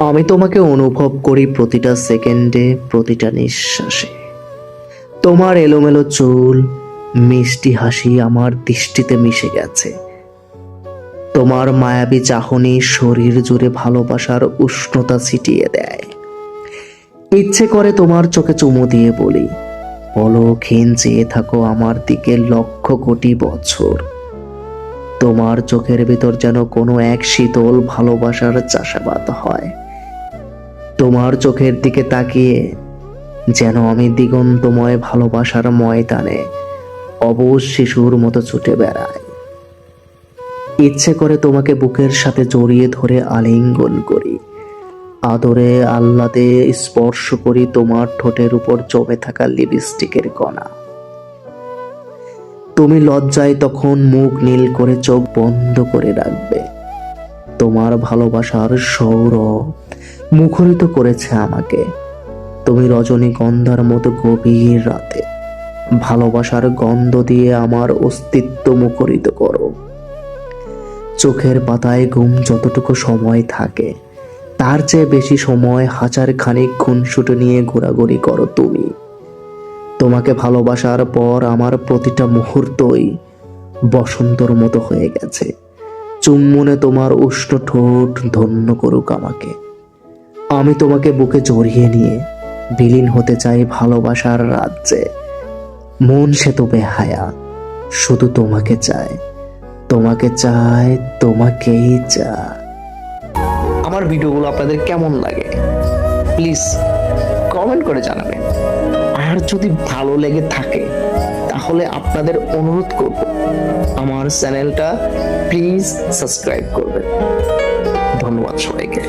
আমি তোমাকে অনুভব করি প্রতিটা সেকেন্ডে, প্রতিটা নিঃশ্বাসে। তোমার এলোমেলো চুল, মিষ্টি হাসি আমার দৃষ্টিতে মিশে গেছে। তোমার মায়াবী চাহনি শরীর জুড়ে ভালোবাসার উষ্ণতা ছিটিয়ে দেয়। ইচ্ছে করে তোমার চোখে চুমু দিয়ে বলি পলক্ষীন চেয়ে থাকো আমার দিকে লক্ষ কোটি বছর। তোমার চোখের ভিতর যেন কোনো এক শীতল ভালোবাসার চাষাবাদ হয়। তোমার চোখের দিকে তাকিয়ে যেন আমি দিগন্তময় ভালোবাসার ময়দানে অবশ শিশুর মতো ছুটে বেড়াই। ইচ্ছে করে তোমাকে বুকের সাথে জড়িয়ে ধরে আলিঙ্গন করি। আদরে আহ্লাদে স্পর্শ করি তোমার ঠোঁটের উপর জমে থাকা লিপস্টিকের কণা। তুমি লজ্জায় তখন মুখ নীল করে চোখ বন্ধ করে রাখবে। তোমার ভালোবাসার সৌরভ মুখরিত করেছে আমাকে। তুমি রজনীগন্ধার মতো গভীর রাতে ভালোবাসার গন্ধ দিয়ে আমার অস্তিত্ব মুখরিত করো। চোখের পাতায় ঘুম যতটুকু সময় থাকে, তার চেয়ে বেশি সময় হাজার খানিক খুনসুটো নিয়ে ঘোরাঘুরি করো তুমি। তোমাকে ভালোবাসার পর আমার প্রতিটা মুহূর্তই বসন্তর মতো হয়ে গেছে। চুম্বনে তোমার উষ্ণ ঠোঁট ধন্য করুক আমাকে। আমি তোমাকে বুকে জড়িয়ে নিয়ে বিলীন হতে চাই ভালোবাসার রাজ্যে। মন সে তো বেহায়া, শুধু তোমাকে চায়। তোমাকে চায়, তোমাকেই চায়। আমার ভিডিওগুলো আপনাদের কেমন লাগে? প্লিজ কমেন্ট করে জানাবেন। আর যদি ভালো লেগে থাকে, তাহলে আপনাদের অনুরোধ করব, আমার চ্যানেলটা প্লিজ সাবস্ক্রাইব করবেন। ধন্যবাদ সবাইকে।